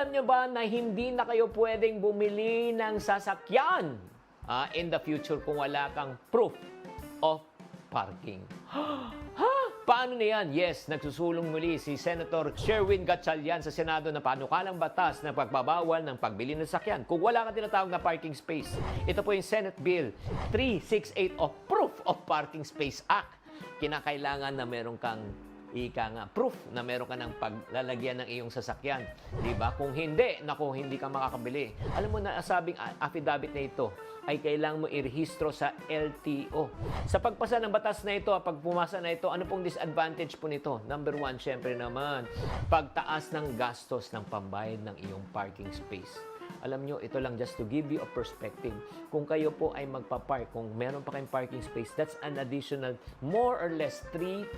Alam nyo ba na hindi na kayo pwedeng bumili ng sasakyan ah, in the future kung wala kang proof of parking? ha? Paano na yan? Yes, nagsusulong muli si Senator Sherwin Gatchalian sa Senado na panukalang batas na pagbabawal ng pagbili ng sakyan kung wala kang tinatawag na parking space. Ito po yung Senate Bill 368 of Proof of Parking Space Act. Kinakailangan na meron kang ika nga, proof na meron ka ng paglalagyan ng iyong sasakyan. Di ba? Kung hindi, naku, hindi ka makakabili. Alam mo na, sabing affidavit na ito ay kailangan mo irehistro sa LTO. Sa pagpasa ng batas na ito, pag pumasa na ito, ano pong disadvantage po nito? Number one, syempre naman, pagtaas ng gastos ng pambayad ng iyong parking space. Alam nyo, ito lang just to give you a perspective. Kung kayo po ay magpa-park, kung meron pa kayong parking space, that's an additional more or less 3,000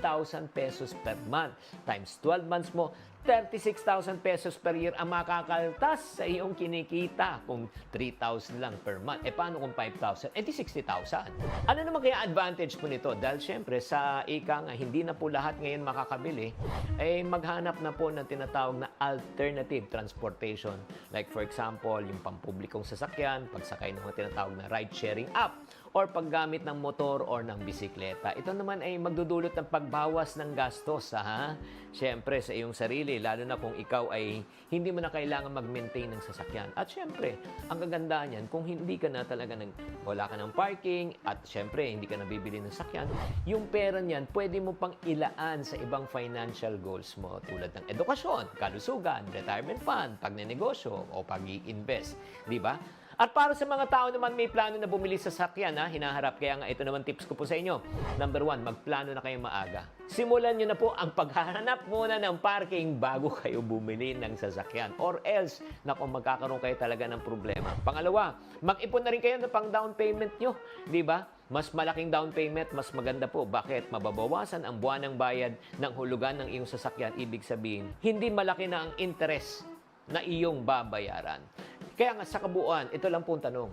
pesos per month. Times 12 months mo, 36,000 pesos per year ang makakaltas sa iyong kinikita kung 3,000 lang per month. E paano kung 5,000? E di 60,000. Ano naman kaya advantage po nito? Dahil syempre sa ika nga, hindi na po lahat ngayon makakabili, eh maghanap na po ng tinatawag na alternative transportation. Like for example, yung pampublikong sasakyan, pagsakay ng mga tinatawag na ride-sharing app, or paggamit ng motor or ng bisikleta. Ito naman ay magdudulot ng pagbawas ng gastos, ha? Siyempre, sa iyong sarili, lalo na kung ikaw ay hindi mo na kailangan mag-maintain ng sasakyan. At siyempre, ang kagandahan niyan, kung hindi ka na talaga nag, wala ka ng parking, at siyempre, hindi ka nabibili ng sasakyan, yung pera niyan, pwede mo pang ilaan sa ibang financial goals mo, tulad ng edukasyon, kalusugan, retirement fund, pagnenegosyo, o pag-i-invest. Di ba? At para sa mga tao naman may plano na bumili sa sakyan, ha, hinaharap. Kaya nga ito naman tips ko po sa inyo. Number one, magplano na kayo maaga. Simulan nyo na po ang paghahanap muna ng parking bago kayo bumili ng sasakyan. Or else, naku, magkakaroon kayo talaga ng problema. Pangalawa, mag-ipon na rin kayo ng pang down payment nyo. Di ba? Mas malaking down payment, mas maganda po. Bakit? Mababawasan ang buwan ng bayad ng hulugan ng iyong sasakyan. Ibig sabihin, hindi malaki na ang interest na iyong babayaran. Kaya nga sa kabuuan, ito lang po ang tanong.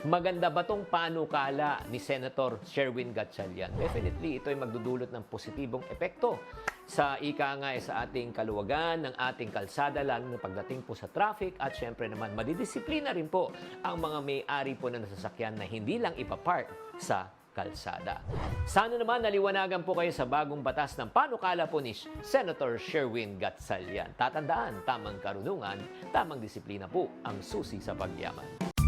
Maganda ba tong panukala ni Senator Sherwin Gatchalian? Definitely, ito ay magdudulot ng positibong epekto sa ika nga eh, sa ating kaluwagan, ng ating kalsada, lalo na pagdating po sa traffic at syempre naman madidisiplina rin po ang mga may-ari po ng nasasakyan na hindi lang ipapark sa kalsada. Sana naman naliwanagan po kayo sa bagong batas ng panukala po ni Senator Sherwin Gatchalian. Tatandaan, tamang karunungan, tamang disiplina po ang susi sa pagyaman.